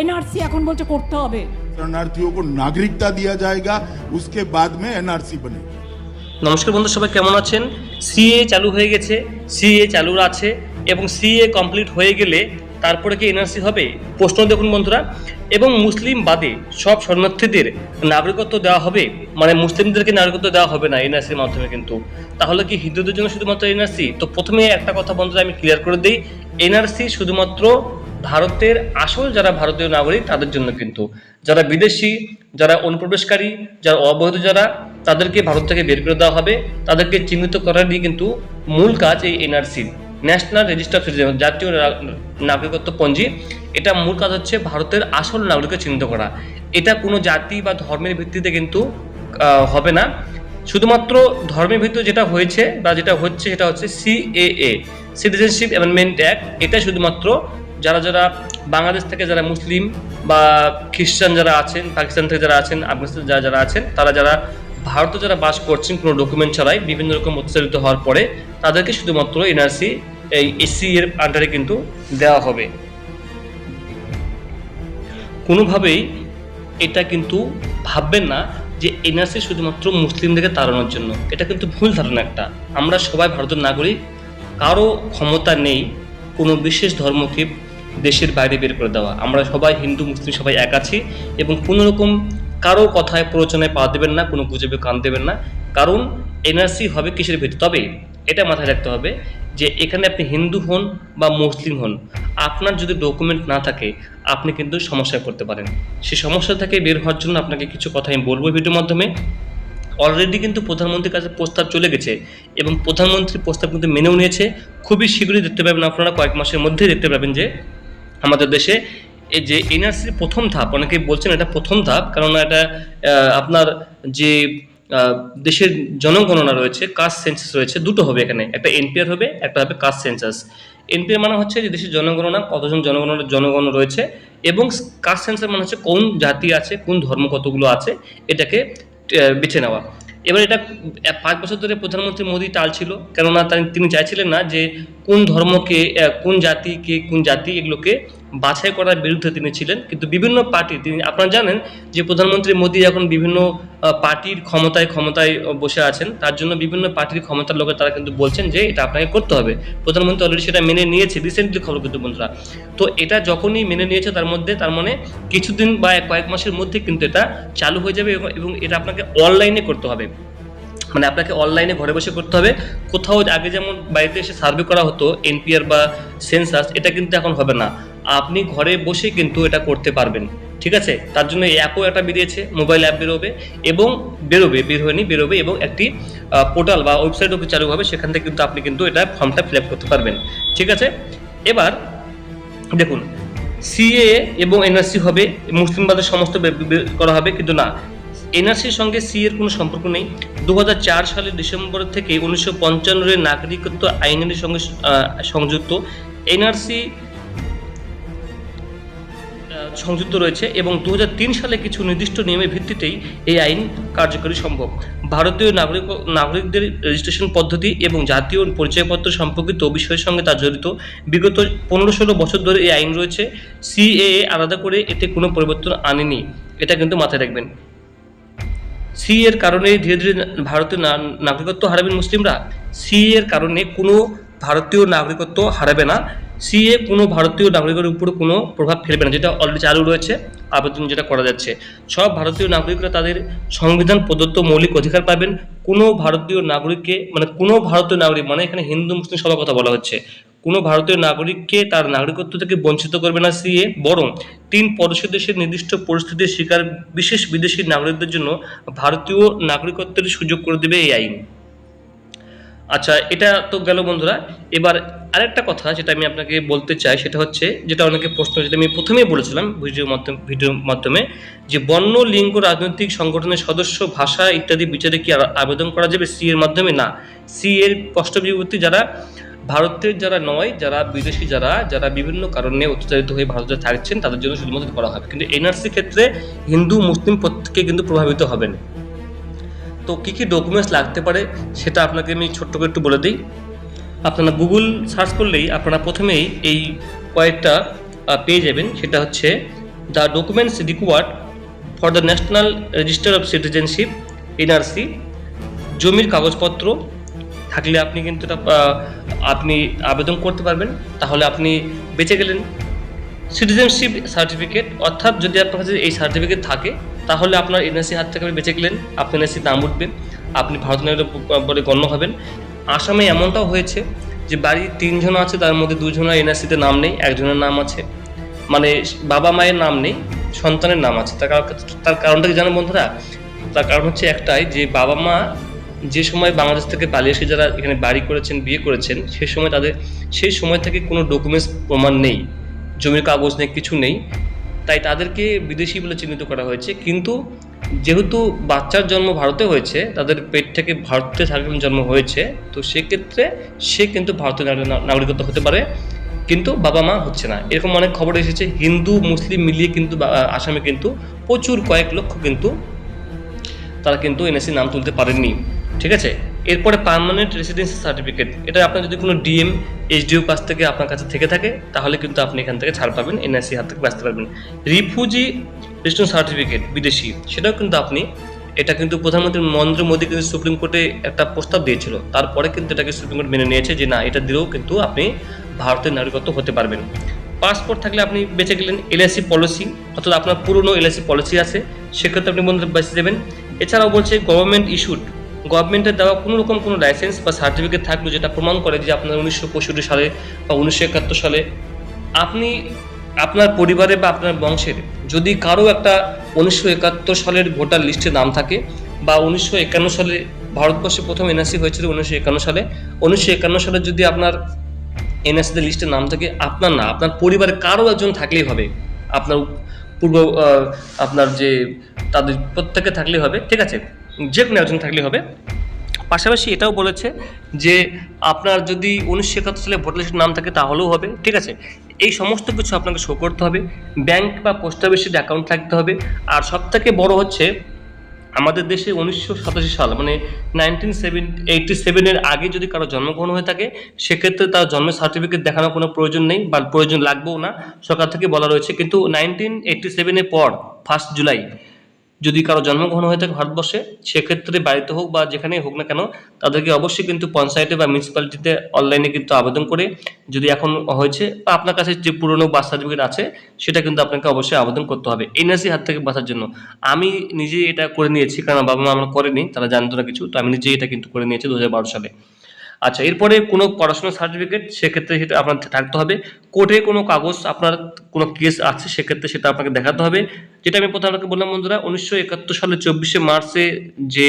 NRC এখন বলছে করতে হবে शरणार्थियों को नागरिकता दिया जाएगा उसके बाद में एनआरसी बनेगी নমস্কার বন্ধু সবাই কেমন আছেন সিএ চালু হয়ে গেছে সিএ চালু আছে এবং সিএ কমপ্লিট হয়ে গেলে তারপরে কি এনআরসি হবে প্রশ্ন দেখুন বন্ধুরা এবং মুসলিম বাদে সব শরণার্থীদের নাগরিকত্ব দেওয়া হবে মানে মুসলিমদেরকে নাগরিকত্ব দেওয়া হবে না এনআরসির মাধ্যমে কিন্তু তাহলে কি হিন্দুদের জন্য শুধুমাত্র এনআরসি তো প্রথমে একটা কথা বন্ধুরা আমি ক্লিয়ার করে দিই এনআরসি শুধুমাত্র ভারতের আসল যারা ভারতীয় নাগরিক, তাদের জন্য কিন্তু যারা বিদেশি, যারা অনুপ্রবেশকারী, যারা অবৈধ যারা, তাদেরকে ভারত থেকে বের করে দেওয়া হবে। তাদেরকে চিহ্নিত করারই কিন্তু মূল কাজ এই এনআরসি ন্যাশনাল রেজিস্টার সিটিজেন জাতীয় নাগরিকত্ব পঞ্জি। এটা মূল কাজ হচ্ছে ভারতের আসল নাগরিককে চিহ্নিত করা। এটা কোনো জাতি বা ধর্মের ভিত্তিতে কিন্তু হবে না। শুধুমাত্র ধর্মের ভিত্তিতে যেটা হয়েছে বা যেটা হচ্ছে, সেটা হচ্ছে সিএএ সিটিজেনশিপ অ্যামেন্ডমেন্ট অ্যাক্ট এটা শুধুমাত্র যারা যারা বাংলাদেশ থেকে যারা মুসলিম বা খ্রিস্টান যারা আছেন, পাকিস্তান থেকে যারা আছেন, আফগানিস্তান যারা যারা আছেন, তারা যারা ভারতে যারা বাস করছেন কোনো ডকুমেন্ট ছাড়াই, বিভিন্ন রকম অত্যাচারিত হওয়ার পরে তাদেরকে শুধুমাত্র এনআরসি এই এসসি এর আন্ডারে কিন্তু দেওয়া হবে। কোনোভাবেই এটা কিন্তু ভাববেন না যে এনআরসি শুধুমাত্র মুসলিমদেরকে তাড়ানোর জন্য। এটা কিন্তু ভুল ধারণা একটা। আমরা সবাই ভারতের নাগরিক, কারও ক্ষমতা নেই, কোনো বিশেষ ধর্মকে দেশের বাইরে বের করে দেওয়া। আমরা সবাই হিন্দু, মুসলিম সবাই এক আছি এবং কোনো রকম কারও কথায় প্ররোচনায় পা দেবেন না, কোনো গুজবে কান দেবেন না। কারণ এনআরসি হবে কিসের ভিত্তি তবে এটা মাথায় রাখতে হবে যে এখানে আপনি হিন্দু হন বা মুসলিম হন, আপনার যদি ডকুমেন্ট না থাকে, আপনি কিন্তু সমস্যায় পড়তে পারেন। সেই সমস্যা থেকে বের হওয়ার জন্য আপনাকে কিছু কথা আমি বলব ভিডিওর মাধ্যমে। অলরেডি কিন্তু প্রধানমন্ত্রীর কাছে প্রস্তাব চলে গেছে এবং প্রধানমন্ত্রী প্রস্তাব কিন্তু মেনেও নিয়েছে। খুবই শীঘ্রই দেখতে পাবেন আপনারা কয়েক মাসের মধ্যেই দেখতে পাবেন যে আমাদের দেশে এই যে এনআরসির প্রথম ধাপ অনেকে বলছেন এটা প্রথম ধাপ কারণ এটা আপনার যে দেশের জনগণনা রয়েছে কাস্ট সেন্সাস রয়েছে, দুটো হবে এখানে, একটা এনপিআর হবে, একটা হবে কাস্ট সেন্সাস এনপিআর মানে হচ্ছে যে দেশের জনগণনা, কতজন জনগণনা জনগণ রয়েছে, এবং কাস্ট সেন্সাস মানে হচ্ছে কোন জাতি আছে, কোন ধর্ম কতগুলো আছে, এটাকে বেছে নেওয়া। এবার এটা পাঁচ বছর ধরে প্রধানমন্ত্রী মোদী টাল ছিল, কেননা তিনি চাইছিলেন না যে কোন ধর্মকে কোন জাতিকে কোন জাতি এগুলোকে বাছাই করার বিরুদ্ধে তিনি ছিলেন। কিন্তু বিভিন্ন পার্টি, তিনি, আপনারা জানেন যে প্রধানমন্ত্রী মোদী এখন বিভিন্ন পার্টির ক্ষমতায় ক্ষমতায় বসে আছেন। তার জন্য বিভিন্ন পার্টির ক্ষমতার লোকের তারা কিন্তু বলছেন যে এটা আপনাকে করতে হবে। প্রধানমন্ত্রী অলরেডি সেটা মেনে নিয়েছে রিসেন্টলি খবর কিন্তু বন্ধুরা। তো এটা যখনই মেনে নিয়েছে তার মধ্যে, তার মানে কিছুদিন বা কয়েক মাসের মধ্যে কিন্তু এটা চালু হয়ে যাবে এবং- এটা আপনাকে অনলাইনে করতে হবে। মানে আপনাকে অনলাইনে ঘরে বসে করতে হবে। কোথাও আগে যেমন বাড়িতে এসে সার্ভে করা হতো এনপিআর বা সেন্সাস এটা কিন্তু এখন হবে না। আপনি ঘরে বসে কিন্তু এটা করতে পারবেন, ঠিক আছে? তার জন্য এই অ্যাপও একটা বেরিয়েছে, মোবাইল অ্যাপ বেরোবে এবং বেরোবে বের হয়নি বেরোবে এবং একটি পোর্টাল বা ওয়েবসাইটও চালু হবে সেখান থেকে কিন্তু আপনি কিন্তু এটা ফর্মটা ফিল করতে পারবেন, ঠিক আছে? এবার দেখুন সিএ এবং এনআরসি হবে, মুসলিমবাদের সমস্ত করা হবে, কিন্তু না। এনআরসির সঙ্গে সি এর কোনো সম্পর্ক নেই। দু হাজার চার সালের ডিসেম্বর থেকে উনিশশো পঞ্চান্নের নাগরিকত্ব আইনের সঙ্গে সংযুক্ত। এনআরসি সংযুক্ত রয়েছে এবং দু হাজার তিন সালে কিছু নির্দিষ্ট নিয়মের ভিত্তিতেই এই আইন কার্যকরী সম্ভব। ভারতীয় নাগরিক নাগরিকদের রেজিস্ট্রেশন পদ্ধতি এবং জাতীয় পরিচয়পত্র সম্পর্কিত বিষয়ের সঙ্গে তা জড়িত। বিগত পনেরো ষোলো বছর ধরে এই আইন রয়েছে। সিএএ আলাদা করে এতে কোনো পরিবর্তন আনেনি। এটা কিন্তু মাথায় রাখবেন। সি এর কারণে ধীরে ধীরে ভারতীয় নাগরিকত্ব হারাবেন মুসলিমরা। সি এর কারণে কোনো ভারতীয় নাগরিকত্ব হারাবে না। সি এ কোনো ভারতীয় নাগরিকের উপর কোনো প্রভাব ফেলবে না, যেটা অলরেডি চালু রয়েছে, আবেদন যেটা করা যাচ্ছে। সব ভারতীয় নাগরিকরা তাদের সংবিধান প্রদত্ত মৌলিক অধিকার পাবেন। কোনো ভারতীয় নাগরিককে মানে কোনো ভারতীয় নাগরিক মানে এখানে হিন্দু, মুসলিম সবার কথা বলা হচ্ছে, কোনো ভারতীয় নাগরিককে তার নাগরিকত্ব থেকে বঞ্চিত করবে না সিএ বরং তিন পড়োশী দেশের নির্দিষ্ট পরিস্থিতির শিকার বিশেষ বিদেশি নাগরিকদের জন্য ভারতীয় নাগরিকত্বের সুযোগ করে দেবে এই আইন। আচ্ছা এটা তো গেল বন্ধুরা। এবার আরেকটা কথা যেটা আমি আপনাকে বলতে চাই, সেটা হচ্ছে, যেটা অনেকে প্রশ্ন, যেটা আমি প্রথমেই বলেছিলাম ভিডিওর মাধ্যমে ভিডিওর মাধ্যমে, যে বর্ণ, লিঙ্গ, রাজনৈতিক সংগঠনের সদস্য, ভাষা ইত্যাদি বিচারে কি আবেদন করা যাবে সি এর মাধ্যমে? না। সি এর স্পষ্ট বিভূতি যারা ভারতের যারা নয়, যারা বিদেশি যারা যারা বিভিন্ন কারণে অত্যাচারিত হয়ে ভারতে থাকছেন, তাদের জন্য শুধুমাত্র করা হবে। কিন্তু এনআরসি ক্ষেত্রে হিন্দু, মুসলিম প্রত্যেকে কিন্তু প্রভাবিত হবেন। তো কী কী ডকুমেন্টস লাগতে পারে সেটা আপনাকে আমি ছোট্ট করে একটু বলে দিই। আপনারা গুগল সার্চ করলেই আপনারা প্রথমেই এই কয়েকটা পেয়ে যাবেন। সেটা হচ্ছে the documents required for the national register of citizenship NRC জমির কাগজপত্র। থাকলে আপনি কিন্তু আপনি আবেদন করতে পারবেন। তাহলে আপনি বেঁচে গেলেন। সিটিজেনশিপ সার্টিফিকেট অর্থাৎ যদি আপনার কাছে এই সার্টিফিকেট থাকে তাহলে আপনার এনএসসি হাত থেকে আপনি বেঁচে গেলেন, আপনি এনএসসি নাম উঠবেন, আপনি ভারত নাগরিক বলে গণ্য হবেন। আসামে এমনটাও হয়েছে যে বাড়ির তিনজন আছে, তার মধ্যে দুজনের এনএসসিতে নাম নেই, একজনের নাম আছে। মানে বাবা মায়ের নাম নেই, সন্তানের নাম আছে। তার তার কারণটা কি জানো বন্ধুরা? তার কারণ হচ্ছে একটাই যে বাবা মা যে সময় বাংলাদেশ থেকে পালিয়ে এসে যারা এখানে বাড়ি করেছেন, বিয়ে করেছেন সেই সময় তাদের সেই সময় থেকে কোনো ডকুমেন্টস প্রমাণ নেই। জমির কাগজ নেই, কিছু নেই। তাই তাদেরকে বিদেশি বলে চিহ্নিত করা হয়েছে। কিন্তু যেহেতু বাচ্চার জন্ম ভারতে হয়েছে, তাদের পেট থেকে ভারতে থাকাকালীন জন্ম হয়েছে, তো সেক্ষেত্রে সে কিন্তু ভারতীয় নাগরিক- নাগরিকত্ব হতে পারে। কিন্তু বাবা মা হচ্ছে না। এরকম অনেক খবর এসেছে। হিন্দু, মুসলিম মিলিয়ে কিন্তু আসামে কিন্তু প্রচুর কয়েক লক্ষ কিন্তু তারা কিন্তু এনএসসি নাম তুলতে পারেননি। ঠিক আছে? এরপরে পার্মানেন্ট রেসিডেন্সি সার্টিফিকেট এটা আপনার যদি কোনো ডিএম এইচডিও কাছ থেকে আপনার কাছে থেকে থাকে, তাহলে কিন্তু আপনি এখান থেকে ছাড় পাবেন এনএসসি হাত থেকে বাঁচতে পারবেন। রিফিউজি রেজিস্ট্রেশন সার্টিফিকেট বিদেশি, সেটাও কিন্তু আপনি, এটা কিন্তু প্রধানমন্ত্রী নরেন্দ্র মোদী কিন্তু সুপ্রিম কোর্টে একটা প্রস্তাব দিয়েছিল, তারপরে কিন্তু এটাকে সুপ্রিম কোর্ট মেনে নিয়েছে যে না, এটা দিলেও কিন্তু আপনি ভারতের নাগরিকত্ব হতে পারবেন। পাসপোর্ট থাকলে আপনি বেঁচে গেলেন এলআইসি পলিসি অর্থাৎ আপনার পুরনো এলআইসি পলিসি আছে, সেক্ষেত্রে আপনি বন্ধু বেঁচে যাবেন এছাড়াও বলছে গভর্নমেন্ট ইস্যুড গভর্নমেন্টের দেওয়া কোনো রকম কোনো লাইসেন্স বা সার্টিফিকেট থাকলে যেটা প্রমাণ করে যে আপনার উনিশশো পঁয়ষট্টি সালে বা উনিশশো একাত্তর সালে আপনি আপনার পরিবারে বা আপনার বংশের যদি কারও একটা উনিশশো একাত্তর সালের ভোটার লিস্টে নাম থাকে বা উনিশশো একান্ন সালে ভারতবর্ষে প্রথম এনআরসি হয়েছিল উনিশশো একান্ন সালে, উনিশশো একান্ন সালে যদি আপনার এনএসসি লিস্টে নাম থাকে, আপনার না, আপনার পরিবারে কারও একজন থাকলেই হবে। আপনার পূর্ব আপনার যে তাদের প্রত্যেকে থাকলেই হবে, ঠিক আছে? যে কোনো একজন থাকলেই হবে। পাশাপাশি এটাও বলেছে যে আপনার যদি উনিশশো একাত্তর সালে ভোটার লিস্টের নাম থাকে তাহলেও হবে, ঠিক আছে? এই সমস্ত কিছু আপনাকে শো করতে হবে। ব্যাংক বা পোস্ট অফিসের অ্যাকাউন্ট থাকতে হবে। আর সব থেকে বড় হচ্ছে আমাদের দেশে উনিশশো সাতাশি সাল মানে নাইনটিন সেভেন এইটটি সেভেনের আগে যদি কারও জন্মগ্রহণ হয়ে থাকে, সেক্ষেত্রে তার জন্মের সার্টিফিকেট দেখানোর কোনো প্রয়োজন নেই বা প্রয়োজন লাগবেও না। সরকার থেকে বলা রয়েছে, কিন্তু নাইনটিন এইটটি সেভেনের পর ফার্স্ট জুলাই যদি কারও জন্মগ্রহণ হয়ে থাকে ভারতবর্ষে, সেক্ষেত্রে বাড়িতে হোক বা যেখানেই হোক না কেন, তাদেরকে অবশ্যই কিন্তু পঞ্চায়েতে বা মিউনিসিপ্যালিটিতে অনলাইনে কিন্তু আবেদন করে যদি এখন হয়েছে বা আপনার কাছে যে পুরনো বার্থ সার্টিফিকেট আছে, সেটা কিন্তু আপনাকে অবশ্যই আবেদন করতে হবে এনআরসি হাত থেকে বাঁচার জন্য। আমি নিজে এটা করে নিয়েছি, কারণ বাবা মা আমার করেনি, তারা জানতো না কিছু, তো আমি নিজেই এটা কিন্তু করে নিয়েছি দু হাজার বারো সালে। আচ্ছা এরপরে কোনো পড়াশোনার সার্টিফিকেট সেক্ষেত্রে সেটা আপনার থাকতে হবে। কোর্টে কোনো কাগজ আপনার কোনো কেস আছে, সেক্ষেত্রে সেটা আপনাকে দেখাতে হবে। যেটা আমি প্রথমে আপনাকে বললাম, বন্ধুরা, উনিশশো একাত্তর সালে চব্বিশে মার্চে যে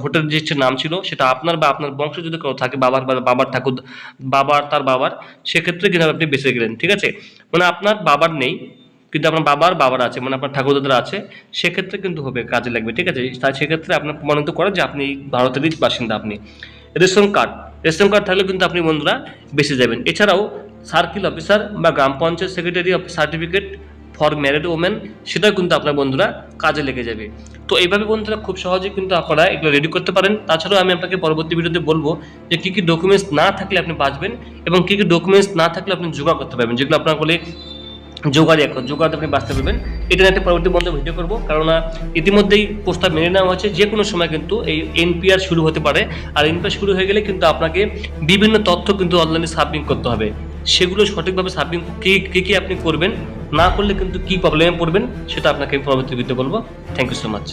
ভোটার লিস্টের নাম ছিল, সেটা আপনার বা আপনার বংশ যদি কেউ থাকে, বাবার বা বাবার ঠাকুর, বাবার তার বাবার, সেক্ষেত্রে কিন্তু আপনি বেঁচে গেলেন, ঠিক আছে? মানে আপনার বাবার নেই, কিন্তু আপনার বাবার বাবার আছে মানে আপনার ঠাকুরদাদার আছে, সেক্ষেত্রে কিন্তু হবে, কাজে লাগবে, ঠিক আছে? তাই সেক্ষেত্রে আপনার প্রমাণিত করে যে আপনি ভারতেরই বাসিন্দা আপনি। রেশন কার্ড রেশন কার্ড থাকলে কিন্তু আপনি বন্ধুরা বেশি যাবেন। এছাড়াও সার্কেল অফিসার বা গ্রাম panchayat secretary of certificate for married women, সেটাও কিন্তু আপনার বন্ধুরা কাজে লেগে যাবে। তো এইভাবে বন্ধুরা খুব সহজে কিন্তু আপনারা এগুলো রেডি করতে পারেন। তাছাড়াও আমি আপনাকে পরবর্তী ভিডিওতে বলব যে কী কী ডকুমেন্টস না থাকলে আপনি বাঁচবেন এবং কী কী ডকুমেন্টস না থাকলে আপনি যোগা করতে পারবেন, যেগুলো আপনার বলে জোগাড়ি এখন জোগাড় আপনি বাঁচতে পারবেন। এটা একটা পরবর্তী বন্ধ ভিডিও করব কারণ ইতিমধ্যেই প্রস্তাব মেনে নেওয়া হয়েছে। যে কোনো সময় কিন্তু এই এনপিআর শুরু হতে পারে। আর এনপিআর শুরু হয়ে গেলে কিন্তু আপনাকে বিভিন্ন তথ্য কিন্তু অনলাইনে সাবমিট করতে হবে। সেগুলো সঠিকভাবে সাবমিট কী কী আপনি করবেন, না করলে কিন্তু কী প্রবলেমে পড়বেন, সেটা আপনাকে পরবর্তী ভিডিও বলব। Thank you so much